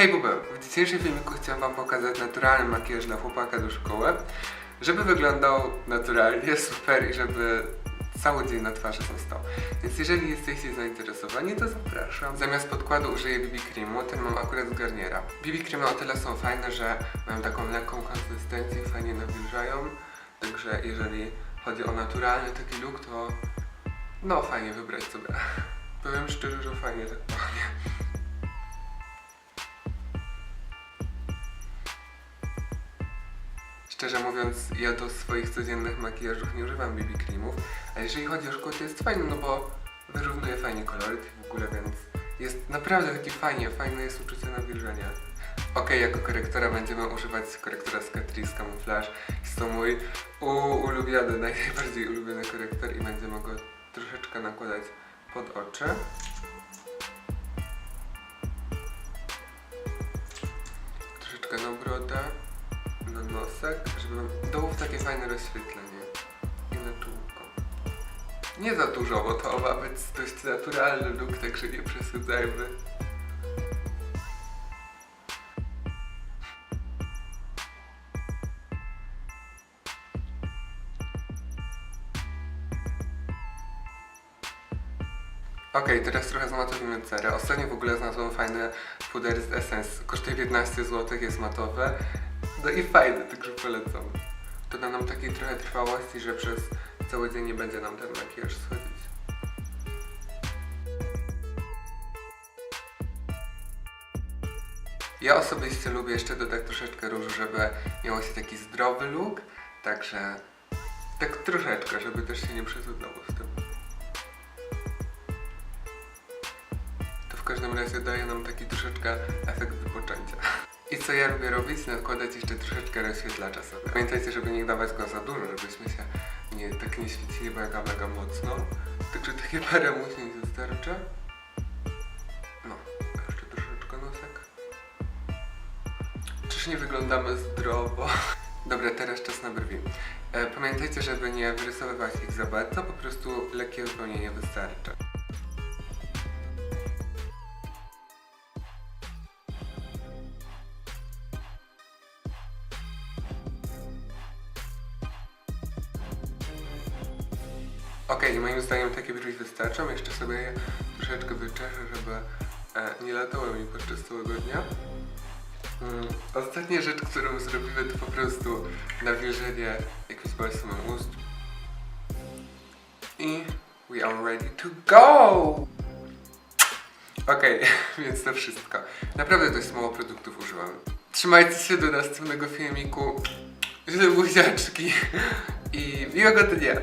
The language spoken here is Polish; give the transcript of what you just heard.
Hej Bubę, w dzisiejszym filmiku chciałem wam pokazać naturalny makijaż dla chłopaka do szkoły, żeby wyglądał naturalnie, super i żeby cały dzień na twarzy został. Więc jeżeli jesteście zainteresowani, to zapraszam. Zamiast podkładu użyję BB Creamu, ten mam akurat z Garniera. BB Creamy o tyle są fajne, że mają taką lekką konsystencję, fajnie nawilżają, także jeżeli chodzi o naturalny taki look, to no fajnie wybrać sobie. Powiem szczerze, że fajnie tak pachnie. Szczerze mówiąc, ja do swoich codziennych makijażów nie używam BB creamów, a jeżeli chodzi o szkło, to jest fajne, no bo wyrównuje fajnie koloryt i w ogóle, więc jest naprawdę taki fajnie, fajne jest uczucie nawilżenia. Okej, jako korektora będziemy używać korektora z Catrice Camouflage. Jest to mój ulubiony, najbardziej ulubiony korektor i będziemy go troszeczkę nakładać pod oczy. Troszeczkę na brodę, na nosek, żeby było takie fajne rozświetlenie i na czółko. Nie za dużo, bo to ma być dość naturalny look, także nie przesadzajmy. Okej, teraz trochę zmatowimy cerę. Ostatnio w ogóle znalazłem fajny puder z Essence. Kosztuje 15 zł, jest matowy. No i fajny, także polecam. To da nam takiej trochę trwałości, że przez cały dzień nie będzie nam ten makijaż schodzić. Ja osobiście lubię jeszcze dodać troszeczkę różu, żeby miało się taki zdrowy look, także tak troszeczkę, żeby też się nie przesadzało z tym. To w każdym razie daje nam taki troszeczkę efekt. I co ja lubię robić? Nakładać jeszcze troszeczkę rozświetlacza sobie. Pamiętajcie, żeby nie dawać go za dużo, żebyśmy się nie, tak nie świecili mega, mega mocno. Także takie parę muśnięć wystarczy. No, jeszcze troszeczkę nosek. Czyż nie wyglądamy zdrowo? Dobra, teraz czas na brwi. E, pamiętajcie, żeby nie wyrysowywać ich za bardzo, po prostu lekkie wypełnienie wystarczy. Okej, moim zdaniem takie brwi wystarczą. Jeszcze sobie je troszeczkę wyczeszę, żeby e, nie latały mi podczas całego dnia. Mm, ostatnia rzecz, którą zrobimy, to po prostu nawilżenie jakimś balsamem ust. I we are ready to go! Okej, więc to wszystko. Naprawdę dość mało produktów użyłam. Trzymajcie się do następnego filmiku. Źle buziaczki i miłego dnia.